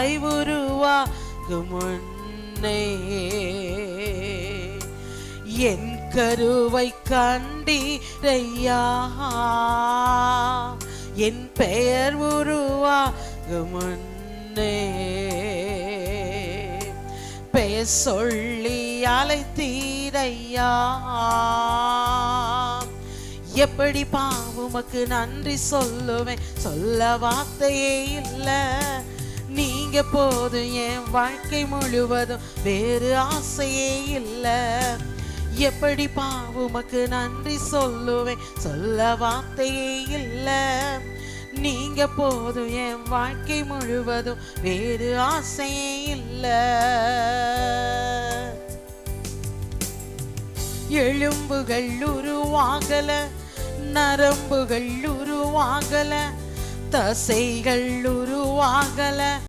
ஆய் உருவாகும் முன்னே என் கருவை கண்டீரையா? என் பெயர் உருவாகும் முன்னே பெயர் சொல்லி அழைத்தீரையா? எப்படி பாவுமக்கு நன்றி சொல்லுவேன்? சொல்ல வார்த்தையே இல்ல. நீங்க போதும் என் வாழ்க்கை முழுவதும் வேறு ஆசையே இல்ல. எப்படி பாவுமக்கு நன்றி சொல்லுவேன்? சொல்ல வார்த்தையே இல்ல. நீங்க போதும் என் வாழ்க்கை முழுவதும் வேறு ஆசையே இல்லை. எலும்புகள் உருவாகல நரம்புகள் உருவாகல தசைகள் உருவாகல.